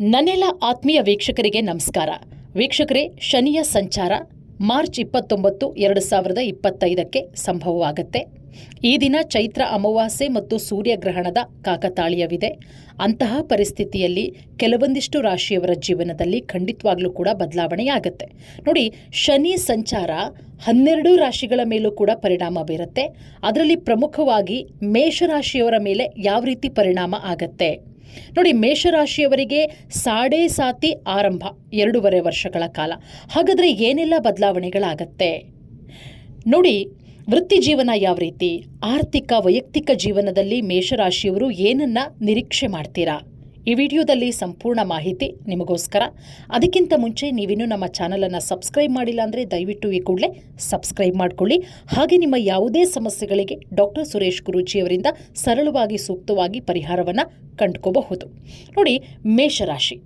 ನನ್ನೆಲ್ಲ ಆತ್ಮೀಯ ವೀಕ್ಷಕರಿಗೆ ನಮಸ್ಕಾರ. ವೀಕ್ಷಕರೇ, ಶನಿಯ ಸಂಚಾರ ಮಾರ್ಚ್ ಇಪ್ಪತ್ತೊಂಬತ್ತು, ಎರಡು ಸಾವಿರದ ಇಪ್ಪತ್ತೈದಕ್ಕೆ ಸಂಭವವಾಗುತ್ತೆ. ಈ ದಿನ ಚೈತ್ರ ಅಮಾವಾಸ್ಯೆ ಮತ್ತು ಸೂರ್ಯಗ್ರಹಣದ ಕಾಕತಾಳೀಯವಿದೆ. ಅಂತಹ ಪರಿಸ್ಥಿತಿಯಲ್ಲಿ ಕೆಲವೊಂದಿಷ್ಟು ರಾಶಿಯವರ ಜೀವನದಲ್ಲಿ ಖಂಡಿತವಾಗ್ಲೂ ಕೂಡ ಬದಲಾವಣೆಯಾಗುತ್ತೆ. ನೋಡಿ, ಶನಿ ಸಂಚಾರ ಹನ್ನೆರಡು ರಾಶಿಗಳ ಮೇಲೂ ಕೂಡ ಪರಿಣಾಮ ಬೀರುತ್ತೆ. ಅದರಲ್ಲಿ ಪ್ರಮುಖವಾಗಿ ಮೇಷರಾಶಿಯವರ ಮೇಲೆ ಯಾವ ರೀತಿ ಪರಿಣಾಮ ಆಗತ್ತೆ? ನೋಡಿ, ಮೇಷರಾಶಿಯವರಿಗೆ ಸಾಡೆ ಸಾತಿ ಆರಂಭ, ಎರಡೂವರೆ ವರ್ಷಗಳ ಕಾಲ. ಹಾಗಾದರೆ ಏನೆಲ್ಲ ಬದಲಾವಣೆಗಳಾಗತ್ತೆ? ನೋಡಿ, ವೃತ್ತಿ ಜೀವನ ಯಾವ ರೀತಿ? ಆರ್ಥಿಕ, ವೈಯಕ್ತಿಕ ಜೀವನದಲ್ಲಿ ಮೇಷರಾಶಿಯವರು ಏನನ್ನ ನಿರೀಕ್ಷೆ ಮಾಡ್ತೀರಾ? ಈ ವಿಡಿಯೋದಲ್ಲಿ ಸಂಪೂರ್ಣ ಮಾಹಿತಿ ನಿಮಗೋಸ್ಕರ. ಅದಕ್ಕಿಂತ ಮುಂಚೆ ನೀವಿನ್ನೂ ನಮ್ಮ ಚಾನಲನ್ನು ಸಬ್ಸ್ಕ್ರೈಬ್ ಮಾಡಿಲ್ಲ ಅಂದರೆ ದಯವಿಟ್ಟು ಈ ಕೂಡಲೇ ಸಬ್ಸ್ಕ್ರೈಬ್ ಮಾಡಿಕೊಳ್ಳಿ. ಹಾಗೆ ನಿಮ್ಮ ಯಾವುದೇ ಸಮಸ್ಯೆಗಳಿಗೆ ಡಾಕ್ಟರ್ ಸುರೇಶ್ ಗುರೂಜಿಯವರಿಂದ ಸರಳವಾಗಿ ಸೂಕ್ತವಾಗಿ ಪರಿಹಾರವನ್ನು ಕಂಡುಕೋಬಹುದು. ನೋಡಿ, ಮೇಷರಾಶಿ.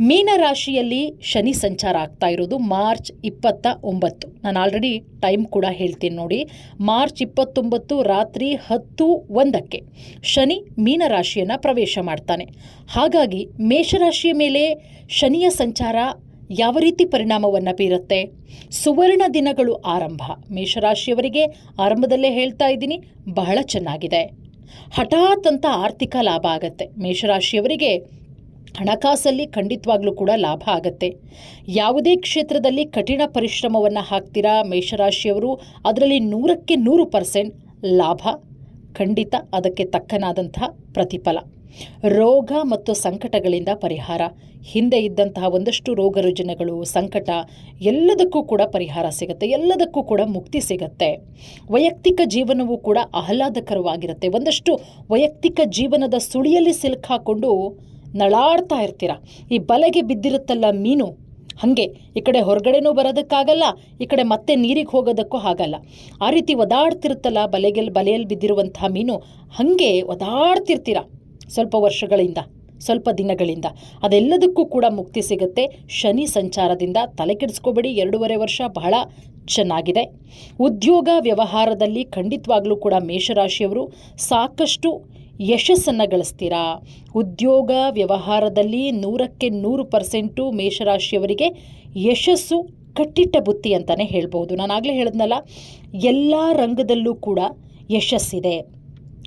ಮೀನರಾಶಿಯಲ್ಲಿ ಶನಿ ಸಂಚಾರ ಆಗ್ತಾ ಇರೋದು ಮಾರ್ಚ್ ಇಪ್ಪತ್ತ ಒಂಬತ್ತು. ನಾನು ಆಲ್ರೆಡಿ ಟೈಮ್ ಕೂಡ ಹೇಳ್ತೀನಿ ನೋಡಿ. ಮಾರ್ಚ್ ಇಪ್ಪತ್ತೊಂಬತ್ತು ರಾತ್ರಿ ಹತ್ತು ಒಂದಕ್ಕೆ ಶನಿ ಮೀನರಾಶಿಯನ್ನು ಪ್ರವೇಶ ಮಾಡ್ತಾನೆ. ಹಾಗಾಗಿ ಮೇಷರಾಶಿಯ ಮೇಲೆ ಶನಿಯ ಸಂಚಾರ ಯಾವ ರೀತಿ ಪರಿಣಾಮವನ್ನು ಬೀರುತ್ತೆ? ಸುವರ್ಣ ದಿನಗಳು ಆರಂಭ. ಮೇಷರಾಶಿಯವರಿಗೆ ಆರಂಭದಲ್ಲೇ ಹೇಳ್ತಾ ಇದ್ದೀನಿ, ಬಹಳ ಚೆನ್ನಾಗಿದೆ. ಹಠಾತ್ ಅಂತ ಆರ್ಥಿಕ ಲಾಭ ಆಗತ್ತೆ. ಮೇಷರಾಶಿಯವರಿಗೆ ಹಣಕಾಸಲ್ಲಿ ಖಂಡಿತವಾಗ್ಲೂ ಕೂಡ ಲಾಭ ಆಗತ್ತೆ. ಯಾವುದೇ ಕ್ಷೇತ್ರದಲ್ಲಿ ಕಠಿಣ ಪರಿಶ್ರಮವನ್ನು ಹಾಕ್ತೀರಾ ಮೇಷರಾಶಿಯವರು, ಅದರಲ್ಲಿ ನೂರಕ್ಕೆ ನೂರು ಪರ್ಸೆಂಟ್ ಲಾಭ, ಖಂಡಿತ ಅದಕ್ಕೆ ತಕ್ಕನಾದಂತಹ ಪ್ರತಿಫಲ. ರೋಗ ಮತ್ತು ಸಂಕಟಗಳಿಂದ ಪರಿಹಾರ. ಹಿಂದೆ ಇದ್ದಂತಹ ಒಂದಷ್ಟು ರೋಗ ರುಜಿನಗಳು ಸಂಕಟ, ಎಲ್ಲದಕ್ಕೂ ಕೂಡ ಪರಿಹಾರ ಸಿಗುತ್ತೆ, ಎಲ್ಲದಕ್ಕೂ ಕೂಡ ಮುಕ್ತಿ ಸಿಗುತ್ತೆ. ವೈಯಕ್ತಿಕ ಜೀವನವೂ ಕೂಡ ಆಹ್ಲಾದಕರವಾಗಿರುತ್ತೆ. ಒಂದಷ್ಟು ವೈಯಕ್ತಿಕ ಜೀವನದ ಸುಳಿಯಲ್ಲಿ ಸಿಲುಕಾಕೊಂಡು ನಳಾಡ್ತಾ ಇರ್ತೀರ. ಈ ಬಲೆಗೆ ಬಿದ್ದಿರುತ್ತಲ್ಲ ಮೀನು? ಹಾಗೆ, ಈ ಕಡೆ ಹೊರಗಡೆನೂ ಬರೋದಕ್ಕಾಗಲ್ಲ, ಈ ಕಡೆ ಮತ್ತೆ ನೀರಿಗೆ ಹೋಗೋದಕ್ಕೂ ಆಗಲ್ಲ. ಆ ರೀತಿ ಒದಾಡ್ತಿರುತ್ತಲ್ಲ ಬಲೆಗೆ ಬಲೆಯಲ್ಲಿ ಬಿದ್ದಿರುವಂತಹ ಮೀನು? ಹಾಗೆ ಒದಾಡ್ತಿರ್ತೀರ ಸ್ವಲ್ಪ ವರ್ಷಗಳಿಂದ, ಸ್ವಲ್ಪ ದಿನಗಳಿಂದ. ಅದೆಲ್ಲದಕ್ಕೂ ಕೂಡ ಮುಕ್ತಿ ಸಿಗುತ್ತೆ. ಶನಿ ಸಂಚಾರದಿಂದ ತಲೆ ಕೆಡಿಸ್ಕೋಬೇಡಿ, ಎರಡೂವರೆ ವರ್ಷ ಬಹಳ ಚೆನ್ನಾಗಿದೆ. ಉದ್ಯೋಗ ವ್ಯವಹಾರದಲ್ಲಿ ಖಂಡಿತವಾಗ್ಲೂ ಕೂಡ ಮೇಷರಾಶಿಯವರು ಸಾಕಷ್ಟು ಯಶಸ್ಸನ್ನು ಗಳಿಸ್ತೀರಾ? ಉದ್ಯೋಗ ವ್ಯವಹಾರದಲ್ಲಿ ನೂರಕ್ಕೆ ನೂರು ಪರ್ಸೆಂಟು ಮೇಷರಾಶಿಯವರಿಗೆ ಯಶಸ್ಸು ಕಟ್ಟಿಟ್ಟ ಬುತ್ತಿ ಅಂತಲೇ ಹೇಳ್ಬೋದು. ನಾನು ಆಗಲೇ ಹೇಳಿದ್ನಲ್ಲ, ಎಲ್ಲ ರಂಗದಲ್ಲೂ ಕೂಡ ಯಶಸ್ಸಿದೆ.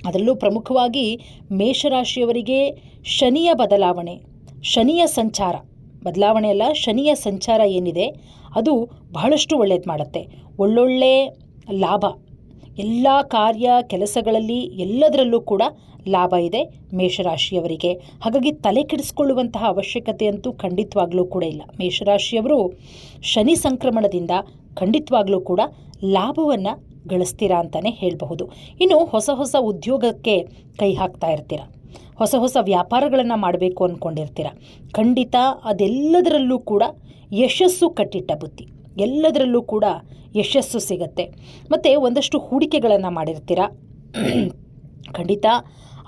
ಅದರಲ್ಲೂ ಪ್ರಮುಖವಾಗಿ ಮೇಷರಾಶಿಯವರಿಗೆ ಶನಿಯ ಬದಲಾವಣೆ, ಶನಿಯ ಸಂಚಾರ. ಬದಲಾವಣೆ ಅಲ್ಲ, ಶನಿಯ ಸಂಚಾರ ಏನಿದೆ, ಅದು ಬಹಳಷ್ಟು ಒಳ್ಳೇದು ಮಾಡುತ್ತೆ. ಒಳ್ಳೊಳ್ಳೆ ಲಾಭ ಎಲ್ಲ ಕಾರ್ಯ ಕೆಲಸಗಳಲ್ಲಿ ಎಲ್ಲದರಲ್ಲೂ ಕೂಡ ಲಾಭ ಇದೆ ಮೇಷರಾಶಿಯವರಿಗೆ. ಹಾಗಾಗಿ ತಲೆ ಕೆಡಿಸ್ಕೊಳ್ಳುವಂತಹ ಅವಶ್ಯಕತೆ ಅಂತೂ ಖಂಡಿತವಾಗ್ಲೂ ಕೂಡ ಇಲ್ಲ. ಮೇಷರಾಶಿಯವರು ಶನಿ ಸಂಕ್ರಮಣದಿಂದ ಖಂಡಿತವಾಗ್ಲೂ ಕೂಡ ಲಾಭವನ್ನು ಗಳಿಸ್ತೀರಾ ಅಂತಲೇ ಹೇಳಬಹುದು. ಇನ್ನು ಹೊಸ ಹೊಸ ಉದ್ಯೋಗಕ್ಕೆ ಕೈ ಹಾಕ್ತಾ ಇರ್ತೀರ? ಹೊಸ ಹೊಸ ವ್ಯಾಪಾರಗಳನ್ನು ಮಾಡಬೇಕು ಅಂದ್ಕೊಂಡಿರ್ತೀರ ಖಂಡಿತ ಅದೆಲ್ಲದರಲ್ಲೂ ಕೂಡ ಯಶಸ್ಸು ಕಟ್ಟಿಟ್ಟ ಬುತ್ತಿ ಎಲ್ಲದರಲ್ಲೂ ಕೂಡ ಯಶಸ್ಸು ಸಿಗತ್ತೆ. ಮತ್ತು ಒಂದಷ್ಟು ಹೂಡಿಕೆಗಳನ್ನು ಮಾಡಿರ್ತೀರ? ಖಂಡಿತ,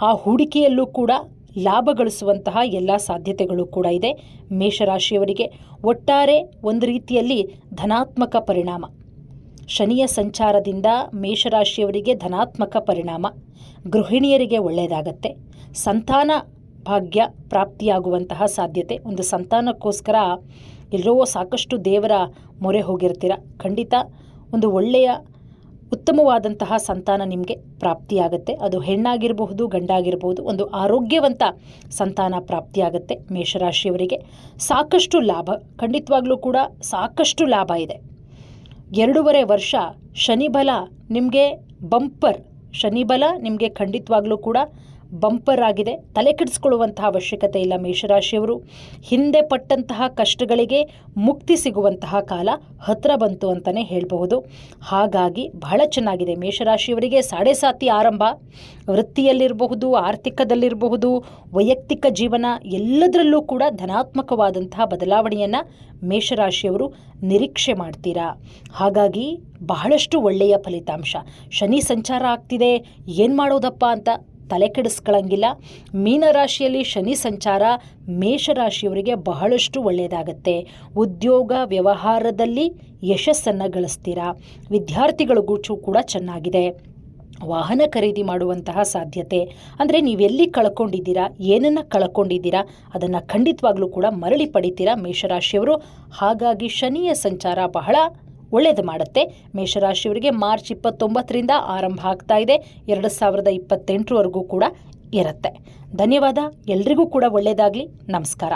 ಆ ಹೂಡಿಕೆಯಲ್ಲೂ ಕೂಡ ಲಾಭ ಗಳಿಸುವಂತಹ ಎಲ್ಲ ಸಾಧ್ಯತೆಗಳು ಕೂಡ ಇದೆ. ಮೇಷರಾಶಿಯವರಿಗೆ ಒಟ್ಟಾರೆ ಒಂದು ರೀತಿಯಲ್ಲಿ ಧನಾತ್ಮಕ ಪರಿಣಾಮ. ಶನಿಯ ಸಂಚಾರದಿಂದ ಮೇಷರಾಶಿಯವರಿಗೆ ಧನಾತ್ಮಕ ಪರಿಣಾಮ. ಗೃಹಿಣಿಯರಿಗೆ ಒಳ್ಳೆಯದಾಗತ್ತೆ. ಸಂತಾನ ಭಾಗ್ಯ ಪ್ರಾಪ್ತಿಯಾಗುವಂತಹ ಸಾಧ್ಯತೆ. ಒಂದು ಸಂತಾನಕ್ಕೋಸ್ಕರ ಎಲ್ಲೋ ಸಾಕಷ್ಟು ದೇವರ ಮೊರೆ ಹೋಗಿರ್ತೀರ. ಖಂಡಿತ ಒಂದು ಒಳ್ಳೆಯ, ಉತ್ತಮವಾದಂತಹ ಸಂತಾನ ನಿಮಗೆ ಪ್ರಾಪ್ತಿಯಾಗುತ್ತೆ. ಅದು ಹೆಣ್ಣಾಗಿರಬಹುದು, ಗಂಡಾಗಿರಬಹುದು, ಒಂದು ಆರೋಗ್ಯವಂತ ಸಂತಾನ ಪ್ರಾಪ್ತಿಯಾಗತ್ತೆ ಮೇಷರಾಶಿಯವರಿಗೆ. ಸಾಕಷ್ಟು ಲಾಭ, ಖಂಡಿತವಾಗ್ಲೂ ಕೂಡ ಸಾಕಷ್ಟು ಲಾಭ ಇದೆ. ಎರಡೂವರೆ ವರ್ಷ ಶನಿಬಲ ನಿಮಗೆ ಬಂಪರ್, ಶನಿಬಲ ನಿಮಗೆ ಖಂಡಿತವಾಗ್ಲೂ ಕೂಡ ಬಂಪರ್ ಆಗಿದೆ. ತಲೆ ಕೆಡಿಸ್ಕೊಳ್ಳುವಂತಹ ಅವಶ್ಯಕತೆ ಇಲ್ಲ ಮೇಷರಾಶಿಯವರು. ಹಿಂದೆ ಪಟ್ಟಂತಹ ಕಷ್ಟಗಳಿಗೆ ಮುಕ್ತಿ ಸಿಗುವಂತಹ ಕಾಲ ಹತ್ರ ಬಂತು ಅಂತಲೇ ಹೇಳಬಹುದು. ಹಾಗಾಗಿ ಬಹಳ ಚೆನ್ನಾಗಿದೆ ಮೇಷರಾಶಿಯವರಿಗೆ ಸಾಡೆ ಸಾತಿ ಆರಂಭ. ವೃತ್ತಿಯಲ್ಲಿರಬಹುದು, ಆರ್ಥಿಕದಲ್ಲಿರಬಹುದು, ವೈಯಕ್ತಿಕ ಜೀವನ ಎಲ್ಲದರಲ್ಲೂ ಕೂಡ ಧನಾತ್ಮಕವಾದಂತಹ ಬದಲಾವಣೆಯನ್ನು ಮೇಷರಾಶಿಯವರು ನಿರೀಕ್ಷೆ ಮಾಡ್ತೀರಾ? ಹಾಗಾಗಿ ಬಹಳಷ್ಟು ಒಳ್ಳೆಯ ಫಲಿತಾಂಶ. ಶನಿ ಸಂಚಾರ ಆಗ್ತಿದೆ. ಏನು ಮಾಡೋದಪ್ಪ ಅಂತ ತಲೆ ಕೆಡಿಸ್ಕೊಳ್ಳಂಗಿಲ್ಲ ಮೀನರಾಶಿಯಲ್ಲಿ ಶನಿ ಸಂಚಾರ ಮೇಷರಾಶಿಯವರಿಗೆ ಬಹಳಷ್ಟು ಒಳ್ಳೆಯದಾಗತ್ತೆ. ಉದ್ಯೋಗ, ವ್ಯವಹಾರದಲ್ಲಿ ಯಶಸ್ಸನ್ನು ಗಳಿಸ್ತೀರಾ? ವಿದ್ಯಾರ್ಥಿಗಳಿಗೂ ಕೂಡ ಚೆನ್ನಾಗಿದೆ. ವಾಹನ ಖರೀದಿ ಮಾಡುವಂತಹ ಸಾಧ್ಯತೆ. ಅಂದರೆ ನೀವೆಲ್ಲಿ ಕಳ್ಕೊಂಡಿದ್ದೀರಾ? ಏನನ್ನು ಕಳ್ಕೊಂಡಿದ್ದೀರಾ? ಅದನ್ನು ಖಂಡಿತವಾಗ್ಲೂ ಕೂಡ ಮರಳಿ ಪಡಿತೀರಾ ಮೇಷರಾಶಿಯವರು ಹಾಗಾಗಿ ಶನಿಯ ಸಂಚಾರ ಬಹಳ ಒಳ್ಳೇದು ಮಾಡುತ್ತೆ. ಮೇಷರಾಶಿಯವರಿಗೆ ಮಾರ್ಚ್ ಇಪ್ಪತ್ತೊಂಬತ್ತರಿಂದ ಆರಂಭ ಆಗ್ತಾ ಇದೆ. ಎರಡು ಸಾವಿರದ ಇಪ್ಪತ್ತೆಂಟರವರೆಗೂ ಕೂಡ ಇರುತ್ತೆ. ಧನ್ಯವಾದ. ಎಲ್ರಿಗೂ ಕೂಡ ಒಳ್ಳೆಯದಾಗಲಿ ನಮಸ್ಕಾರ.